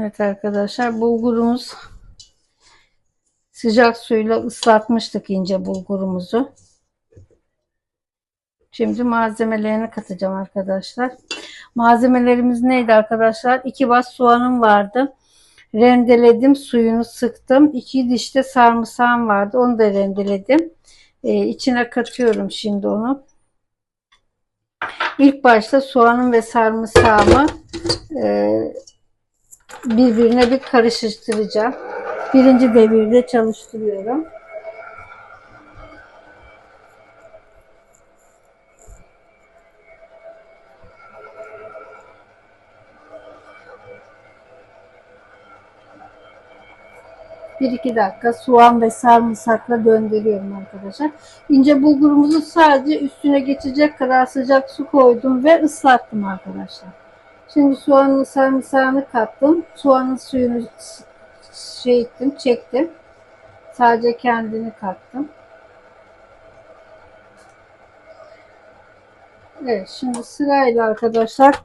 Evet arkadaşlar bulgurumuz sıcak suyla ıslatmıştık ince bulgurumuzu. Şimdi malzemelerini katacağım arkadaşlar. Malzemelerimiz neydi arkadaşlar? 2 bas soğanım vardı. Rendeledim, suyunu sıktım. 2 diş de sarımsağım vardı. Onu da rendeledim. Ee, içine katıyorum şimdi onu. İlk başta soğanım ve sarımsağımı e, birbirine bir karıştıracağım. Birinci devirde çalıştırıyorum. Bir iki dakika soğan ve sarımsakla döndürüyorum arkadaşlar. İnce bulgurumuzu sadece üstüne geçecek kadar sıcak su koydum ve ıslattım arkadaşlar. Şimdi soğanın sarımsağını kattım. Soğanın suyunu şey ettim, çektim. Sadece kendini kattım. Evet, şimdi sırayla arkadaşlar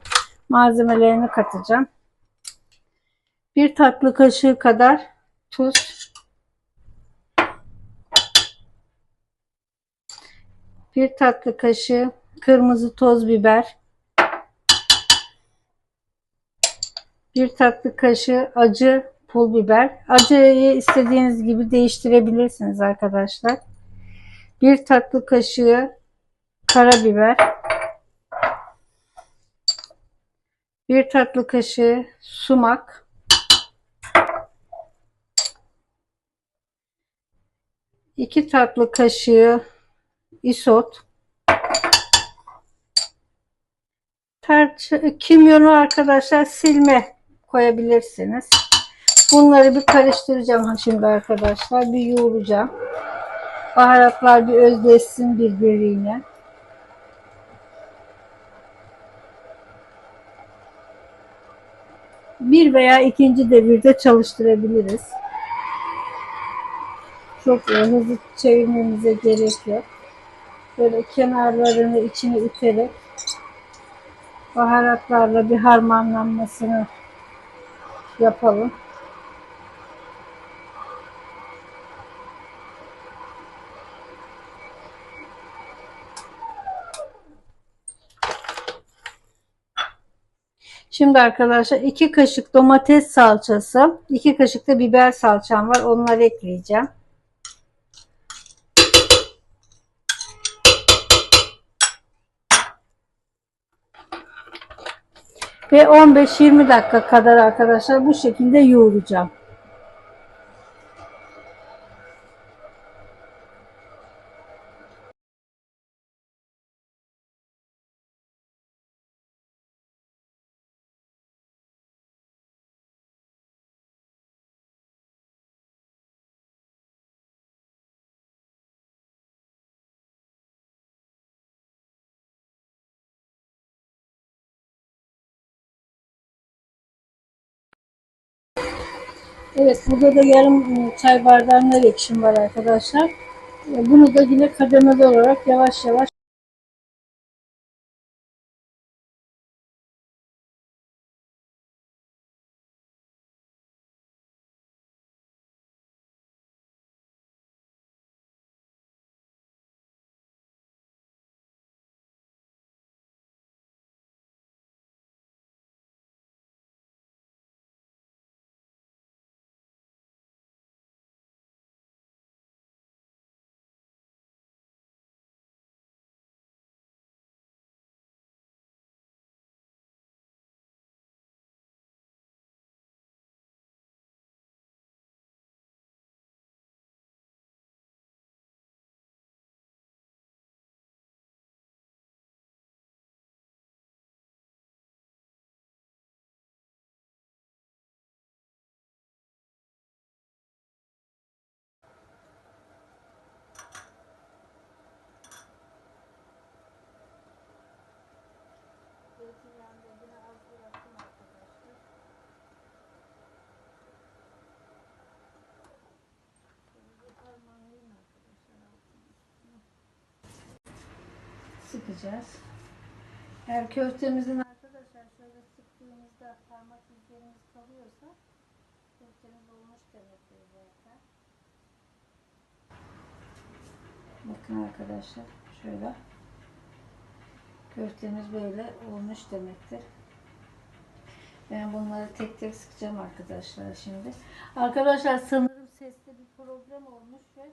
malzemelerini katacağım. Bir tatlı kaşığı kadar tuz. Bir tatlı kaşığı kırmızı toz biber. Bir tatlı kaşığı acı pul biber. Acıyı istediğiniz gibi değiştirebilirsiniz arkadaşlar. Bir tatlı kaşığı karabiber. Bir tatlı kaşığı sumak. İki tatlı kaşığı isot. Tarçı, kimyonu arkadaşlar silme koyabilirsiniz. Bunları bir karıştıracağım şimdi arkadaşlar. Bir yoğuracağım. Baharatlar bir özleşsin birbirine. Bir veya ikinci devirde çalıştırabiliriz. Çok hızlı çevirmemize gerek yok. Böyle kenarlarını içine iterek baharatlarla bir harmanlanmasını yapalım. Şimdi arkadaşlar iki kaşık domates salçası, iki kaşık da biber salçam var. Onları ekleyeceğim. Ve 15-20 dakika kadar arkadaşlar bu şekilde yoğuracağım. Evet burada da yarım e, çay bardağı nar ekşim var arkadaşlar. E, Bunu da yine kademeli olarak yavaş yavaş sıkacağız. Eğer köftemizin arkadaşlar şöyle sıktığımızda parmak izlerimiz kalıyorsa köftemiz olmuş demektir zaten. Bakın arkadaşlar şöyle. Köftemiz böyle olmuş demektir. Ben bunları tek tek sıkacağım arkadaşlar şimdi. Arkadaşlar sanırım seste bir problem olmuş ve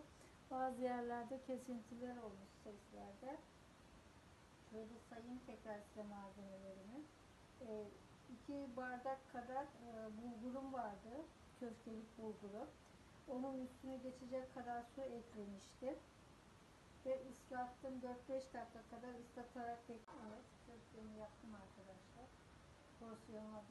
bazı yerlerde kesintiler olmuş seslerde. Şöyle sayayım tekrar size malzemelerimi. Ee, iki bardak kadar e, bulgurum vardı. Köftelik bulguru. Onun üstüne geçecek kadar su eklemiştim. Ve ıslattım 4-5 dakika kadar ıslatarak bekliyorum. Evet, köftemi yaptım arkadaşlar. Porsiyonla